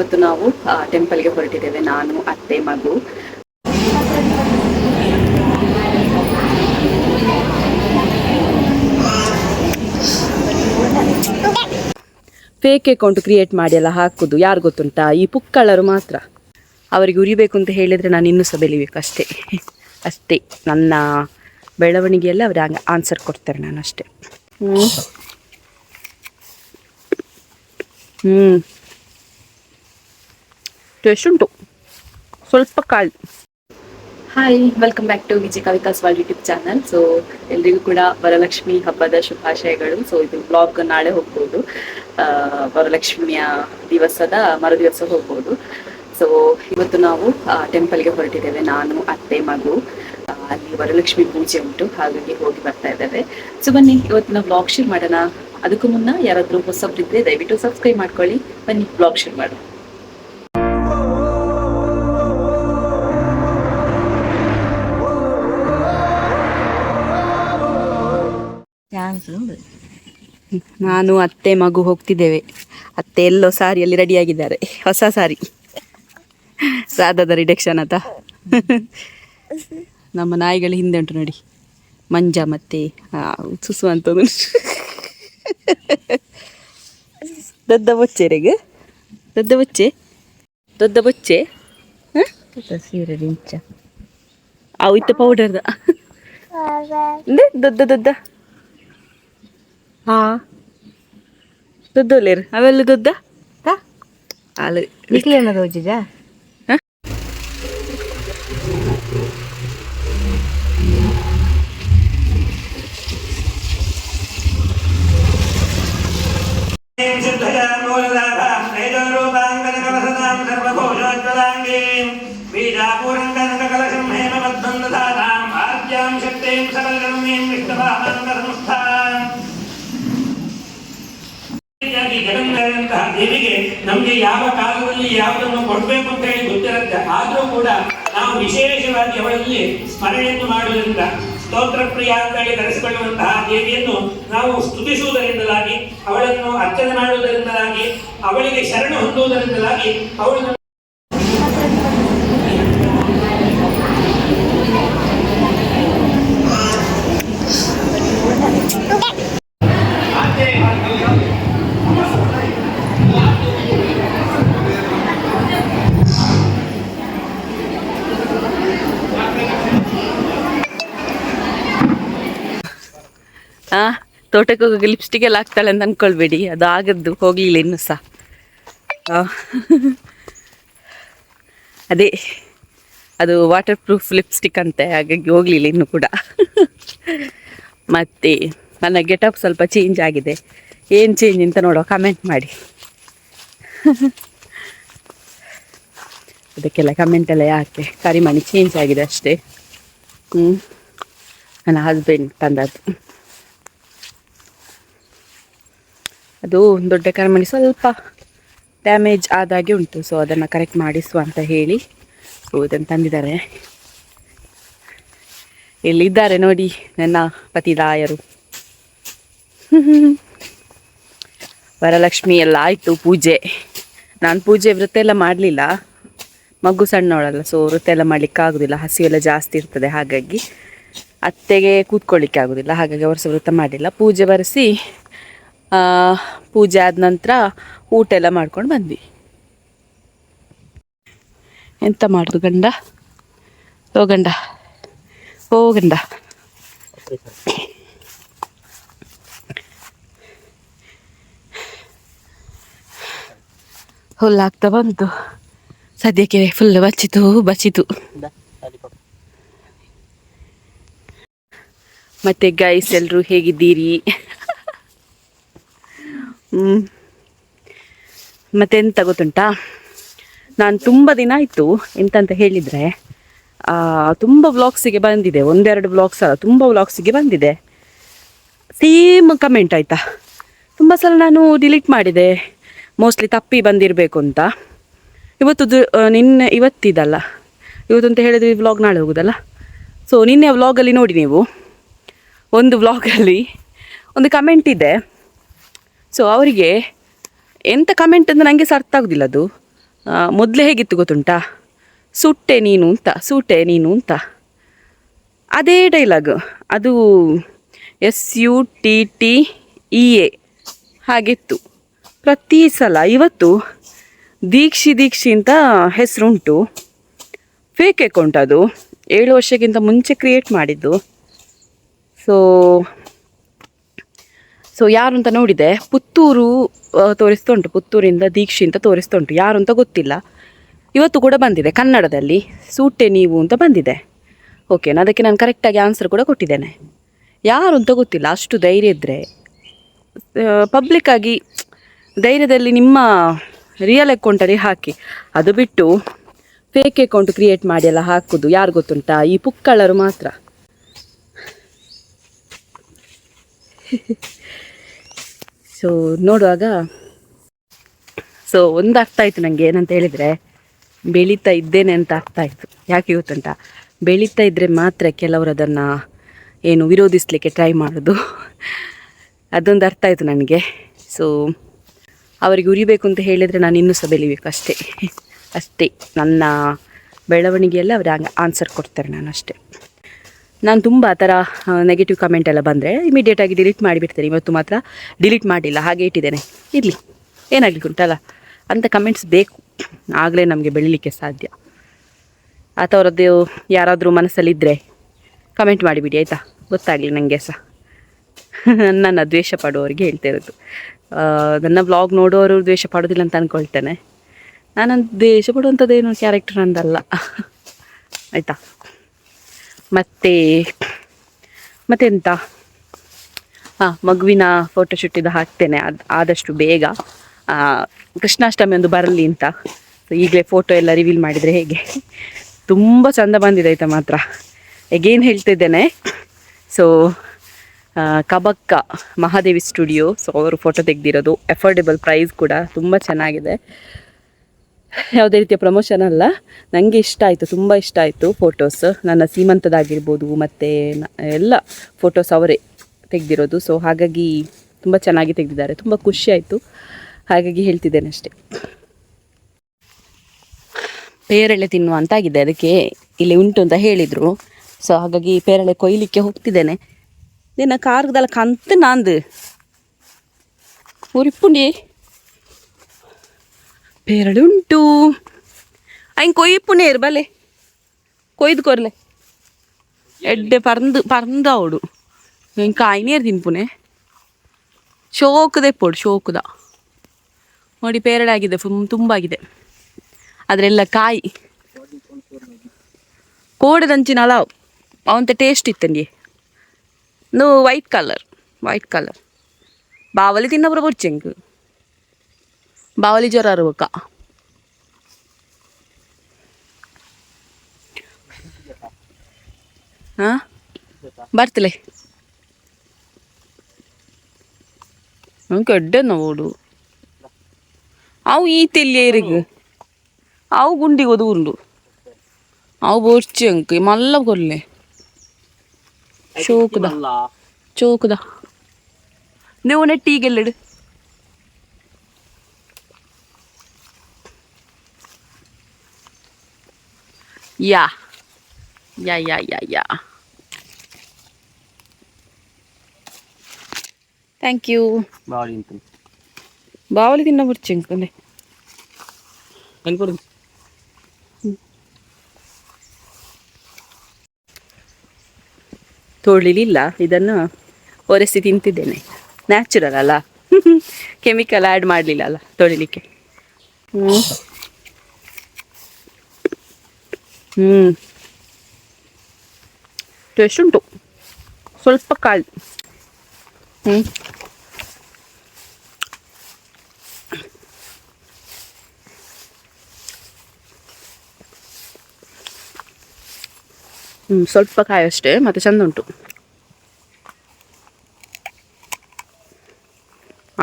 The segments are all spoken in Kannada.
ಇವತ್ತು ನಾವು ಟೆಂಪಲ್ಗೆ ಹೊರಟಿದ್ದೇವೆ. ನಾನು, ಅತ್ತೆ, ಮಗು. ಫೇಕ್ ಅಕೌಂಟ್ ಕ್ರಿಯೇಟ್ ಮಾಡಿ ಎಲ್ಲ ಹಾಕುದು. ಯಾರು ಗೊತ್ತುಂಟಾ? ಈ ಪುಕ್ಕಳರು ಮಾತ್ರ. ಅವರಿಗೆ ಉರಿಬೇಕು ಅಂತ ಹೇಳಿದ್ರೆ ನಾನು ಇನ್ನೂ ಸಹ ಬೆಳಿಬೇಕು ಅಷ್ಟೇ. ಅಷ್ಟೇ. ನನ್ನ ಬೆಳವಣಿಗೆಯಲ್ಲಿ ಅವ್ರು ಆನ್ಸರ್ ಕೊಡ್ತಾರೆ ನಾನು ಅಷ್ಟೇ ಹ್ಞೂ ಹ್ಞೂ ಟೇಸ್ಟ್ ಉಂಟು ಸ್ವಲ್ಪ ಕಾಳು. Hi welcome back to Viji Kavitha's world YouTube channel so ಎಲ್ರಿಗೂ ಕೂಡ ವರಲಕ್ಷ್ಮಿ ಹಬ್ಬದ ಶುಭಾಶಯಗಳು. ಸೊ ಇದು ಬ್ಲಾಗ್ ನಾಳೆ ಹೋಗ್ಬೋದು. ವರಲಕ್ಷ್ಮಿಯ ದಿವಸದ ಮರುದಿವಸ ಹೋಗ್ಬೋದು. ಸೊ ಇವತ್ತು ನಾವು ಟೆಂಪಲ್ಗೆ ಹೊರಟಿದ್ದೇವೆ. ನಾನು, ಅತ್ತೆ, ಮಗು. ಅಲ್ಲಿ ವರಲಕ್ಷ್ಮಿ ಪೂಜೆ ಉಂಟು. ಹಾಗಾಗಿ ಹೋಗಿ ಬರ್ತಾ ಇದ್ದೇವೆ. ಸೊ ಬನ್ನಿ, ಇವತ್ತಿನ ಬ್ಲಾಗ್ ಶೇರ್ ಮಾಡೋಣ. ಅದಕ್ಕೂ ಮುನ್ನ ಯಾರಾದರೂ ಹೊಸಬ್ರಿದ್ರೆ ದಯವಿಟ್ಟು ಸಬ್ಸ್ಕ್ರೈಬ್ ಮಾಡ್ಕೊಳ್ಳಿ. ಬನ್ನಿ ಬ್ಲಾಗ್ ಶೇರ್ ಮಾಡೋಣ. ನಾನು ಅತ್ತೆ ಮಗು ಹೋಗ್ತಿದ್ದೇವೆ. ಅತ್ತೆ ಎಲ್ಲೋ ಸಾರಿಯಲ್ಲಿ ರೆಡಿಯಾಗಿದ್ದಾರೆ. ಹೊಸ ಸಾರಿ. ಸಾದದ ರಿಡಕ್ಷನ್ ಅಂತ. ನಮ್ಮ ನಾಯಿಗಳು ಹಿಂದೆ ಉಂಟು ನೋಡಿ. ಮಂಜ ಮತ್ತೆ ಆ, ಸುಸು ಅಂತ ದೊಡ್ಡ ಬೊಚ್ಚೆರೆಗೆ ದೊಡ್ಡ ಬೊಚ್ಚೆ? ದೊಡ್ಡ ಬೊಚ್ಚೆ? ಹ? ಸೀರೆ ರಿಂಚ ಅವು ಇತ್ತು ಪೌಡರ್ದ ದೊಡ್ಡ ದೊಡ್ಡ. मूललाभां तेजोरूपाङ्गनकलसदां सर्वभूषोज्ज्वलाङ्गीं बीजापूरङ्गनकलशं हेममद्बन्धधाताम् आद्यां शक्तिं सकलजननीं विष्णुभामाङ्गसंस्थाम् ಹೀಗಾಗಿ ಜಗನ್ಮಾತೆಯಂತಹ ದೇವಿಗೆ ನಮಗೆ ಯಾವ ಕಾಲದಲ್ಲಿ ಯಾವುದನ್ನು ಕೊಡಬೇಕು ಅಂತ ಹೇಳಿ ಗೊತ್ತಿರುತ್ತೆ. ಆದರೂ ಕೂಡ ನಾವು ವಿಶೇಷವಾಗಿ ಅವಳಲ್ಲಿ ಸ್ಮರಣೆಯನ್ನು ಮಾಡುವುದರಿಂದ ಸ್ತೋತ್ರ ಪ್ರಿಯ ಅಂತ ಹೇಳಿ ಕರೆಸಿಕೊಳ್ಳುವಂತಹ ದೇವಿಯನ್ನು ನಾವು ಸ್ತುತಿಸುವುದರಿಂದಲಾಗಿ, ಅವಳನ್ನು ಅರ್ಚನೆ ಮಾಡುವುದರಿಂದಲಾಗಿ, ಅವಳಿಗೆ ಶರಣ ಹೊಂದುವುದರಿಂದಲಾಗಿ ಅವಳನ್ನು ಆ? ತೋಟಕ್ಕೆ ಹೋಗಿ ಲಿಪ್ಸ್ಟಿಕ್ ಎಲ್ಲ ಹಾಕ್ತಾಳೆ ಅಂತ ಅನ್ಕೊಳ್ಬೇಡಿ. ಅದು ಆಗದ್ದು, ಹೋಗ್ಲಿಲ್ಲ ಇನ್ನು ಸಹ ಅದೇ, ಅದು ವಾಟರ್ ಪ್ರೂಫ್ ಲಿಪ್ಸ್ಟಿಕ್ ಅಂತೆ, ಹಾಗಾಗಿ ಹೋಗ್ಲಿಲ್ಲ ಇನ್ನು ಕೂಡ. ಮತ್ತೆ, ನನ್ನ ಗೆಟಪ್ ಸ್ವಲ್ಪ ಚೇಂಜ್ ಆಗಿದೆ. ಏನು ಚೇಂಜ್ ಅಂತ ನೋಡುವ ಕಮೆಂಟ್ ಮಾಡಿ. ಅದಕ್ಕೆಲ್ಲ ಕಮೆಂಟ್ ಎಲ್ಲ ಯಾಕೆ? ಕರಿಮಣಿ ಚೇಂಜ್ ಆಗಿದೆ ಅಷ್ಟೇ. ಹ್ಞೂ ನನ್ನ ಹಸ್ಬೆಂಡ್ ತಂದದ್ದು. ಅದು ದೊಡ್ಡ ಕರ್ಮಣಿ ಸ್ವಲ್ಪ ಡ್ಯಾಮೇಜ್ ಆದಾಗೆ ಉಂಟು. ಸೊ ಅದನ್ನು ಕರೆಕ್ಟ್ ಮಾಡಿಸುವ ಅಂತ ಹೇಳಿ ಸೊ ಇದನ್ನು ತಂದಿದ್ದಾರೆ. ಎಲ್ಲಿದ್ದಾರೆ ನೋಡಿ ನನ್ನ ಪತಿದಾಯರು. ವರಲಕ್ಷ್ಮಿ ಎಲ್ಲ ಆಯಿತು ಪೂಜೆ. ನಾನು ಪೂಜೆ ವೃತ್ತ ಎಲ್ಲ ಮಾಡಲಿಲ್ಲ. ಮಗು ಸಣ್ಣವಳಲ್ಲ ಸೊ ವೃತ್ತ ಎಲ್ಲ ಮಾಡಲಿಕ್ಕೆ ಆಗೋದಿಲ್ಲ. ಹಸಿ ಎಲ್ಲ ಜಾಸ್ತಿ ಇರ್ತದೆ, ಹಾಗಾಗಿ ಅತ್ತೆಗೆ ಕೂತ್ಕೊಳ್ಳಿಕ್ಕೆ ಆಗೋದಿಲ್ಲ. ಹಾಗಾಗಿ ವರ್ಷ ವೃತ್ತ ಮಾಡಿಲ್ಲ ಪೂಜೆ ಬರೆಸಿ ಪೂಜೆ ಆದ ನಂತರ ಊಟ ಎಲ್ಲ ಮಾಡ್ಕೊಂಡು ಬಂದ್ವಿ. ಎಂತ ಮಾಡುದು ಗಂಡ? ಓ ಗಂಡ. ಓ ಗಂಡ. ಹುಲ್ಲಾಗ್ತಾ ಬಂತು. ಸದ್ಯಕ್ಕೆ ಫುಲ್ ಬಚ್ಚಿತು ಬಚ್ಚಿತು. ಮತ್ತೆ ಗೈಸ್ ಎಲ್ಲರೂ ಹೇಗಿದ್ದೀರಿ? ಹ್ಮ್. ಮತ್ತೆ ಎಂತ ಗೊತ್ತುಂಟಾ? ನಾನು ತುಂಬ ದಿನ ಆಯಿತು ಎಂತಂತ ಹೇಳಿದರೆ ತುಂಬ ವ್ಲಾಗ್ಸಿಗೆ ಬಂದಿದೆ, ಒಂದೆರಡು ವ್ಲಾಗ್ಸ್ ಅಲ್ಲ, ತುಂಬ ವ್ಲಾಗ್ಸಿಗೆ ಬಂದಿದೆ. ಸೇಮ್ ಕಮೆಂಟ್ ಆಯಿತಾ? ತುಂಬ ಸಲ ನಾನು ಡಿಲೀಟ್ ಮಾಡಿದೆ ಮೋಸ್ಟ್ಲಿ ತಪ್ಪಿ ಬಂದಿರಬೇಕು ಅಂತ. ಇವತ್ತು ನಿನ್ನೆ, ಇವತ್ತಿದಲ್ಲ. ಇವತ್ತು ಅಂತ ಹೇಳಿದ್ರೆ ವ್ಲಾಗ್ ನಾಳೆ ಹೋಗೋದಲ್ಲ? ಸೊ ನಿನ್ನೆ ವ್ಲಾಗಲ್ಲಿ ನೋಡಿ ನೀವು. ಒಂದು ವ್ಲಾಗಲ್ಲಿ ಒಂದು ಕಮೆಂಟ್ ಇದೆ. ಸೊ ಅವರಿಗೆ ಎಂಥ ಕಮೆಂಟ್ ಅಂತ ನನಗೆ ಅರ್ಥ ಆಗೋದಿಲ್ಲ ಅದು. ಮೊದಲೇ ಹೇಗಿತ್ತು ಗೊತ್ತುಂಟಾ? ಸುಟ್ಟೆ ನೀನು ಅಂತ, ಸೂಟೆ ನೀನು ಅಂತ. ಅದೇ ಡೈಲಾಗ್ ಅದು S U T T E A ಹಾಗಿತ್ತು. ಪ್ರತಿ ಸಲ ಇವತ್ತು ದೀಕ್ಷಿ ದೀಕ್ಷಿ ಅಂತ ಹೆಸರುಂಟು. ಫೇಕ್ ಅಕೌಂಟ್ ಅದು. ಏಳು ವರ್ಷಕ್ಕಿಂತ ಮುಂಚೆ ಕ್ರಿಯೇಟ್ ಮಾಡಿದ್ದು. ಸೊ ಸೊ ಯಾರು ಅಂತ ನೋಡಿದೆ ಪುತ್ತೂರು ತೋರಿಸ್ತಾ ಉಂಟು. ಪುತ್ತೂರಿಂದ ದೀಕ್ಷೆ ಅಂತ ತೋರಿಸ್ತಾ ಉಂಟು. ಯಾರು ಅಂತ ಗೊತ್ತಿಲ್ಲ. ಇವತ್ತು ಕೂಡ ಬಂದಿದೆ, ಕನ್ನಡದಲ್ಲಿ. ಸೂಟೆ ನೀವು ಅಂತ ಬಂದಿದೆ. ಓಕೆ ಅದಕ್ಕೆ ನಾನು ಕರೆಕ್ಟಾಗಿ ಆನ್ಸರ್ ಕೂಡ ಕೊಟ್ಟಿದ್ದೇನೆ. ಯಾರು ಅಂತ ಗೊತ್ತಿಲ್ಲ, ಅಷ್ಟು ಧೈರ್ಯ ಇದ್ದರೆ ಪಬ್ಲಿಕ್ಕಾಗಿ ಧೈರ್ಯದಲ್ಲಿ ನಿಮ್ಮ ರಿಯಲ್ ಅಕೌಂಟಲ್ಲಿ ಹಾಕಿ. ಅದು ಬಿಟ್ಟು ಫೇಕ್ ಅಕೌಂಟ್ ಕ್ರಿಯೇಟ್ ಮಾಡಿ ಎಲ್ಲ ಹಾಕೋದು, ಯಾರು ಗೊತ್ತುಂಟಾ? ಈ ಪುಕ್ಕಳರು ಮಾತ್ರ. ಸೊ ನೋಡುವಾಗ ಸೊ ಒಂದು ಅರ್ಥ ಆಯಿತು ನನಗೆ ಏನಂತ ಹೇಳಿದರೆ, ಬೆಳೀತಾ ಇದ್ದೇನೆ ಅಂತ ಅರ್ಥ ಆಯಿತು ಯಾಕೆ ಗೊತ್ತುಂಟ? ಬೆಳೀತಾ ಇದ್ದರೆ ಮಾತ್ರ ಕೆಲವರು ಅದನ್ನು ಏನು ವಿರೋಧಿಸಲಿಕ್ಕೆ ಟ್ರೈ ಮಾಡೋದು. ಅದೊಂದು ಅರ್ಥ ಆಯಿತು ನನಗೆ. ಸೊ ಅವರಿಗೆ ಉರಿಬೇಕು ಅಂತ ಹೇಳಿದರೆ ನಾನು ಇನ್ನೂ ಸಹ ಬೆಳಿಬೇಕು ಅಷ್ಟೇ. ಅಷ್ಟೇ ನನ್ನ ಬೆಳವಣಿಗೆಯಲ್ಲಿ ಅವರು ಆನ್ಸರ್ ಕೊಡ್ತಾರೆ ನಾನು ಅಷ್ಟೇ. ನಾನು ತುಂಬ ಆ ಥರ ನೆಗೆಟಿವ್ ಕಮೆಂಟ್ ಎಲ್ಲ ಬಂದರೆ ಇಮಿಡಿಯೇಟಾಗಿ ಡಿಲೀಟ್ ಮಾಡಿಬಿಡ್ತೇನೆ. ಇವತ್ತು ಮಾತ್ರ ಡಿಲೀಟ್ ಮಾಡಿಲ್ಲ, ಹಾಗೆ ಇಟ್ಟಿದ್ದೇನೆ. ಇರಲಿ ಏನಾಗಲಿಕ್ಕೆ ಉಂಟಲ್ಲ ಅಂಥ ಕಮೆಂಟ್ಸ್ ಬೇಕು. ಆಗಲೇ ನಮಗೆ ಬೆಳಿಲಿಕ್ಕೆ ಸಾಧ್ಯ. ಆ ಥರದ್ದು ಯಾರಾದರೂ ಮನಸ್ಸಲ್ಲಿದ್ದರೆ ಕಮೆಂಟ್ ಮಾಡಿಬಿಡಿ, ಆಯಿತಾ? ಗೊತ್ತಾಗಲಿ ನನಗೆ ಸಹ. ನನ್ನ ದ್ವೇಷ ಪಡುವವರಿಗೆ ಹೇಳ್ತಾ ಇರೋದು. ನನ್ನ ವ್ಲಾಗ್ ನೋಡೋರು ದ್ವೇಷ ಪಡೋದಿಲ್ಲ ಅಂತ ಅಂದ್ಕೊಳ್ತೇನೆ ನಾನು ದ್ವೇಷ ಪಡುವಂಥದ್ದೇನು ಕ್ಯಾರೆಕ್ಟರ್ ನಂದಲ್ಲ. ಆಯಿತಾ? ಮತ್ತು, ಮತ್ತೆಂತ? ಹಾ ಮಗುವಿನ ಫೋಟೋಶೂಟಿದ್ದು ಹಾಕ್ತೇನೆ. ಅದು ಆದಷ್ಟು ಬೇಗ. ಕೃಷ್ಣಾಷ್ಟಮಿ ಒಂದು ಬರಲಿ ಅಂತ. ಈಗಲೇ ಫೋಟೋ ಎಲ್ಲ ರಿವೀಲ್ ಮಾಡಿದರೆ ಹೇಗೆ? ತುಂಬ ಚಂದ ಬಂದಿದೆ ಆಯಿತಾ ಮಾತ್ರ. Again ಹೇಳ್ತಿದ್ದೇನೆ. So Kabakka Mahadevi studio so ಅವರು ಫೋಟೋ ತೆಗೆದಿರೋದು. ಎಫೋರ್ಡೆಬಲ್ ಪ್ರೈಸ್ ಕೂಡ ತುಂಬ ಚೆನ್ನಾಗಿದೆ. ಯಾವುದೇ ರೀತಿಯ ಪ್ರಮೋಷನ್ ಅಲ್ಲ. ನನಗೆ ಇಷ್ಟ ಆಯಿತು, ತುಂಬ ಇಷ್ಟ ಆಯಿತು ಫೋಟೋಸ್ ನನ್ನ ಸೀಮಂತದಾಗಿರ್ಬೋದು, ಮತ್ತು ಎಲ್ಲ ಫೋಟೋಸ್ ಅವರೇ ತೆಗೆದಿರೋದು. ಸೊ ಹಾಗಾಗಿ ತುಂಬ ಚೆನ್ನಾಗಿ ತೆಗೆದಿದ್ದಾರೆ. ತುಂಬ ಖುಷಿ ಆಯಿತು. ಹಾಗಾಗಿ ಹೇಳ್ತಿದ್ದೇನೆ ಅಷ್ಟೇ. ಪೇರಳೆ ತಿನ್ನುವ ಅಂತಾಗಿದೆ. ಅದಕ್ಕೆ ಇಲ್ಲಿ ಉಂಟು ಅಂತ ಹೇಳಿದರು. ಸೊ ಹಾಗಾಗಿ ಪೇರಳೆ ಕೊಯ್ಲಿಕ್ಕೆ ಹೋಗ್ತಿದ್ದೇನೆ. ನಿನ್ನ ಕಾರ್ಗದಲ್ಲ ಕಂತು ನಾಂದು. ಉರಿಪುಂಡಿ ಪೇರಳೆ ಉಂಟು ಅಯ್ಯ ಕೊಯ್ಪುನೇ ಇರ್ಬಲೆ ಕೊಯ್ದು ಕೊರ್ಲೆ ಎಡ್ಡೆ ಪರಂದು ಪರಂದ ಅವಡು ಹಿಂಗೆ ಕಾಯಿನೇರು ತಿನ್ಪುನೆ ಶೋಕದೆ ಪೋಡು ಶೋಕದ ನೋಡಿ ಪೇರಳೆ ಆಗಿದೆ ಫುಲ್ ತುಂಬ ಆಗಿದೆ ಅದರೆಲ್ಲ ಕಾಯಿ ಕೋಡದಂಚಿನ ಅಲಾವ್ ಅವಂತೆ taste ಇತ್ತಂಡಿ no white colour white colour ಬಾವಲಿ ತಿನ್ನಬ್ರ ಬೊಚ್ಚೆಂಗ್ ಬಾವಲಿ ಜ್ವರ ಅರ್ಬೇಕ ಹಾಂ ಬರ್ತಲೆ ಗಡ್ಡೆ ನೋಡು ಅವು ಈ ತೆಲ್ಲೇರಿಗೆ ಅವು ಗುಂಡಿಗೆ ಒದುಗುಂಡು ಅವು ಬೋರ್ಚಿ ಅಂಕ ಮಲ್ಲ ಕೊರ್ಲೆ ಚೋಕದ ಚೋಕದ ನೀವು ನೆಟ್ಟೀಗೆಲ್ಲಿಡು Yeah yeah yeah yeah yeah thank you ಬಾವಲಿ ಅಂತ ಬಾವಲಿ ತಿನ್ನ ಬರ್ಚಿ ಅಂಕನೆ ಅನ್ಕೊಡು ತೊಳಿಲಿಲ್ಲ ಇದನ್ನು ಒರೆಸಿ ತಿಂತಿದ್ದೇನೆ. ನ್ಯಾಚುರಲ್ ಅಲ್ಲ. ಕೆಮಿಕಲ್ ಆ್ಯಡ್ ಮಾಡಲಿಲ್ಲ ಅಲ್ಲ ತೊಳಿಲಿಕ್ಕೆ. ಹ್ಞೂ ಹ್ಞೂ ಟೇಸ್ಟ್ ಉಂಟು. ಸ್ವಲ್ಪ ಕಾಳು ಹ್ಞೂ ಹ್ಞೂ ಸ್ವಲ್ಪ ಕಾಯಿ ಅಷ್ಟೇ, ಮತ್ತು ಚಂದ ಉಂಟು.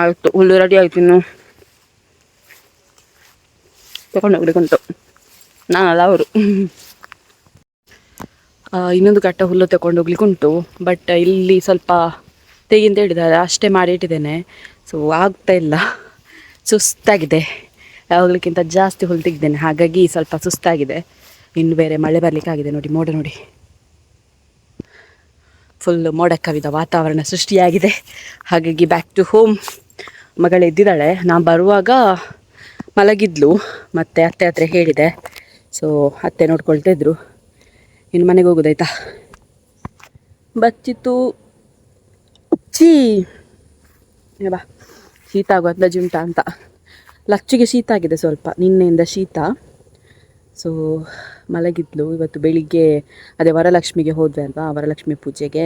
ಆಯಿತು ಹುಲ್ಲು ರೆಡಿ ಆಯ್ತು ಇನ್ನು. ತಗೊಂಡೋಗ್ಲಿಕ್ಕೆ ಉಂಟು ನಾನಲ್ಲ ಅವರು. ಇನ್ನೊಂದು ಕಟ್ಟ ಹುಲ್ಲು ತಗೊಂಡು ಹೋಗ್ಲಿಕ್ಕೆ ಉಂಟು ಬಟ್ ಇಲ್ಲಿ ಸ್ವಲ್ಪ ಹಿಡಿದಾರೆ ಹೇಳಿದ್ದಾರೆ ಅಷ್ಟೇ ಮಾಡಿ ಇಟ್ಟಿದ್ದೇನೆ ಸೊ ಆಗ್ತಾ ಇಲ್ಲ. ಸುಸ್ತಾಗಿದೆ. ಯಾವಾಗಲಿಕ್ಕಿಂತ ಜಾಸ್ತಿ ಹುಲ್ಲು ತೆಗ್ದೇನೆ ಹಾಗಾಗಿ ಸ್ವಲ್ಪ ಸುಸ್ತಾಗಿದೆ. ಇನ್ನು ಬೇರೆ ಮಳೆ ಬರಲಿಕ್ಕಾಗಿದೆ ನೋಡಿ, ಮೋಡ ನೋಡಿ. ಫುಲ್ ಮೋಡ ಕವಿದ ವಾತಾವರಣ ಸೃಷ್ಟಿಯಾಗಿದೆ. ಹಾಗಾಗಿ ಬ್ಯಾಕ್ ಟು ಹೋಮ್ ಮಗಳು ಎದ್ದಿದ್ದಾಳೆ ನಾನು ಬರುವಾಗ ಮಲಗಿದ್ಲು. ಮತ್ತೆ ಅತ್ತೆ ಹತ್ರ ಹೇಳಿದೆ. ಸೊ ಅತ್ತೆ ನೋಡ್ಕೊಳ್ತಾ ಇದ್ರು. ಇನ್ನು ಮನೆಗೆ ಹೋಗೋದಾಯ್ತಾ? ಬಚ್ಚಿತ್ತು. ಚೀ ಏ ಬಾ ಶೀತ ಆಗುವ ಜುಂಟ ಉಂಟಾ ಅಂತ. ಲಚ್ಚಿಗೆ ಶೀತ ಆಗಿದೆ ಸ್ವಲ್ಪ ನಿನ್ನೆಯಿಂದ ಶೀತ. ಸೊ ಮಲಗಿದ್ಲು. ಇವತ್ತು ಬೆಳಿಗ್ಗೆ, ಅದೇ ವರಲಕ್ಷ್ಮಿಗೆ ಹೋದ್ವಿ ಅಲ್ವಾ? ವರಲಕ್ಷ್ಮಿ ಪೂಜೆಗೆ.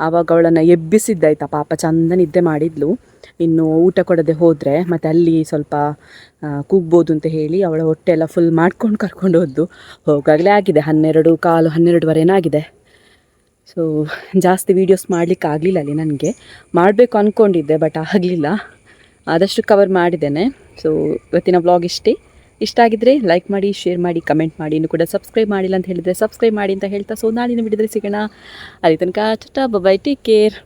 ಆವಾಗ ಅವಳನ್ನು ಎಬ್ಬಿಸಿದ್ದಾಯ್ತಾ? ಪಾಪ ಚಂದ ನಿದ್ದೆ ಮಾಡಿದ್ಲು. ಇನ್ನು ಊಟ ಕೊಡದೆ ಹೋದರೆ, ಮತ್ತು ಅಲ್ಲಿ ಸ್ವಲ್ಪ ಕೂಗ್ಬೋದು ಅಂತ ಹೇಳಿ ಅವಳ ಹೊಟ್ಟೆ ಎಲ್ಲ ಫುಲ್ ಮಾಡ್ಕೊಂಡು ಕರ್ಕೊಂಡು ಹೋದ್ದು. ಹೋಗಾಗಲೇ ಆಗಿದೆ. ಹನ್ನೆರಡು, ಕಾಲು ಹನ್ನೆರಡುವರೆನಾಗಿದೆ. ಸೊ ಜಾಸ್ತಿ ವೀಡಿಯೋಸ್ ಮಾಡಲಿಕ್ಕೆ ಆಗಲಿಲ್ಲ ಅಲ್ಲಿ ನನಗೆ. ಮಾಡಬೇಕು ಅಂದ್ಕೊಂಡಿದ್ದೆ ಬಟ್ ಆಗಲಿಲ್ಲ. ಆದಷ್ಟು ಕವರ್ ಮಾಡಿದ್ದೇನೆ. ಸೊ ಇವತ್ತಿನ ವ್ಲಾಗ್ ಇಷ್ಟೇ. ಇಷ್ಟ ಆಗಿದ್ರೆ ಲೈಕ್ ಮಾಡಿ ಶೇರ್ ಮಾಡಿ ಕಮೆಂಟ್ ಮಾಡಿ. ಇನ್ನು ಕೂಡ ಸಬ್ಸ್ಕ್ರೈಬ್ ಮಾಡಿಲ್ಲ ಅಂತ ಹೇಳಿದರೆ ಸಬ್ಸ್ಕ್ರೈಬ್ ಮಾಡಿ ಅಂತ ಹೇಳ್ತಾ. ಸೋ ನಾಳಿನ ವಿಡಿಯೋದಲ್ಲಿ ಸಿಗೋಣ. ಅಲ್ಲಿ ತನಕ ಚಟ ಬಬೈ ಟೇಕ್ ಕೇರ್